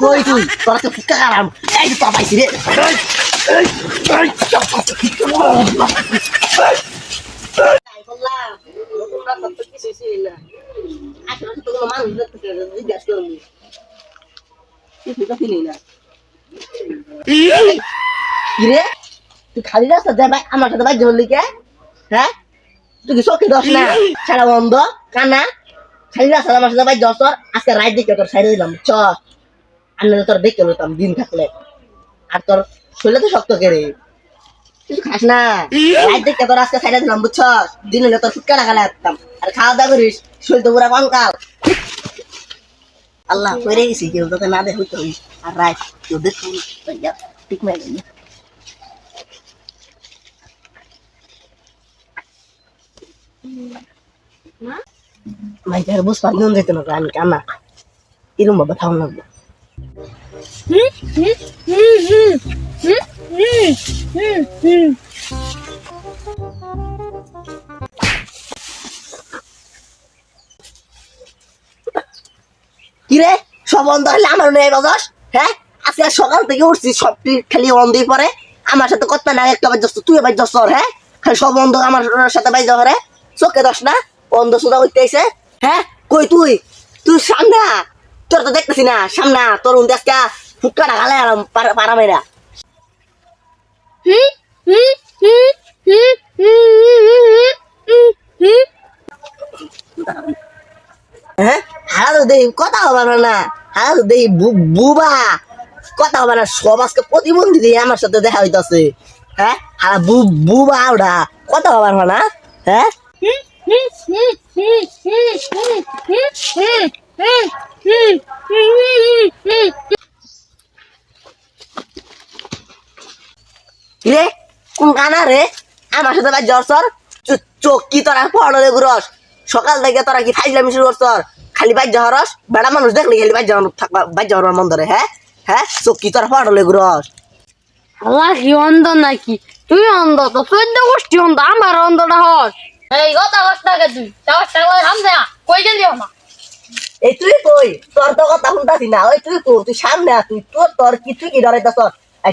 কই তুই তোরা তো ফুকা কারাম এই যে পাইছি রে চাপ। তাই তো তো তো খালি রাস্তা যা ভাই আমার সাথে বাইর বললি কে হ্যাঁ তুই কি চোখে দশ না সারা বন্ধ কানা খালি রাস্তা আমার সাথে বাইর দশ আজকে রাত দিকে তোর সাইডে দিলাম চ আমি তোর দেখে লইতাম দিন থাকলে। আর তোর শরীরে তো শক্ত কেড়ে কিছু খাস না। রাত দিকে তোর আজকে সাইডে দিলাম বুঝছ দিন হলে তোর ফুটকা লাগালে আসতাম আর খাওয়া দাওয়া করিস শরীর তো পুরা কঙ্কাল আল্লাহ করে গেছি কেউ তোকে না দেখুই তো আর রাত কেউ দেখুন ঠিক মেরে মাইকের বুঝ পারলাম যেত না আমি কানা। এরম ভাবে খাওয়া লাগবে। কিরে আমার নেই বাজাস? হ্যাঁ? আজকে সকাল থেকে উঠছি খালি পরে। আমার সাথে কথা না একটা বাজ তুই বাজ হ্যাঁ? খালি সব বন্ধ আমার সাথে বাজ হরে চোখে দশ না, বন্ধ সুদা উঠতে আইছে। হ্যাঁ? কই তুই? তুই সামনে। তোর তো দেখতেছি না, সামনে। তোর উন্দাস ফুটকা ঢাকালে আর পারা মেরা হ্যাঁ? কথা হবে না হারা তো দেখি বু- বুবা। কথা হবে না সমাজকে প্রতিবন্ধী আমার সাথে দেখা হইতাছে। হ্যাঁ? হারা বু বুবা ওটা। কথা হবে না। হ্যাঁ? রে কোন কানা রে? আমার সাথে ভাই জ্বর সর চো- চোখ কি তোরা পড়লে গুরস সকাল থেকে তোরা কি ফাইজলামি শুরু করছর খালি বাইর যাওয়ারস বেড়া মানুষ দেখলি খালি বাইর যাওয়ার থাকবা বাইর যাওয়ার মন ধরে হ্যাঁ? হ্যাঁ? চোখ কি তোরা পড়লে গুরস আল্লাহ কি অন্ধ নাকি? তুই অন্ধ তো চোদ্দ গোষ্ঠী অন্ধ আমার অন্ধটা হস। এই কথা হস নাকি তুই? টাকা সামনে কই গেলি না এই তুই কই? তোর তো কথা শুনতাছি না। ওই তুই কই? তুই সামনে আ তুই তোর তোর কিছু কি ডরাইতাছ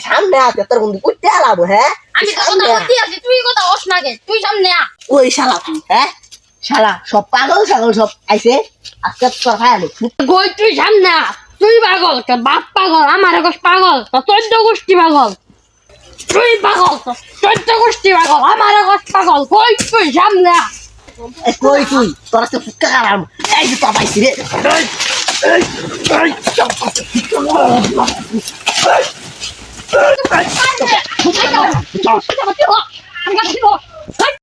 সামনে আছে তোর বন্ধু কুইতে আলাবো হ্যাঁ আমি তো কথা। বলতে আছি তুই কথা হস নাকি তুই সামনে আ ওই শালা হ্যাঁ শালা সব পাগল ছাগল সব আইছে আজকে তোর ভাই আলো কই তুই সামনে আ তুই পাগল তোর বাপ পাগল আমার একস পাগল তো চোদ্দ গোষ্ঠী পাগল তুই পাগল তো চোদ্দ গোষ্ঠী পাগল আমার একস পাগল কই তুই সামনে আ কই তুই তোর আজকে ফুটকা কারাম এই যে তোর পাইছি রে এই, এই, এই, চাপ, চাপ, চাপ, এই, এই, এই, চাপ, চাপ, চাপ, চাপ, আমি কাছে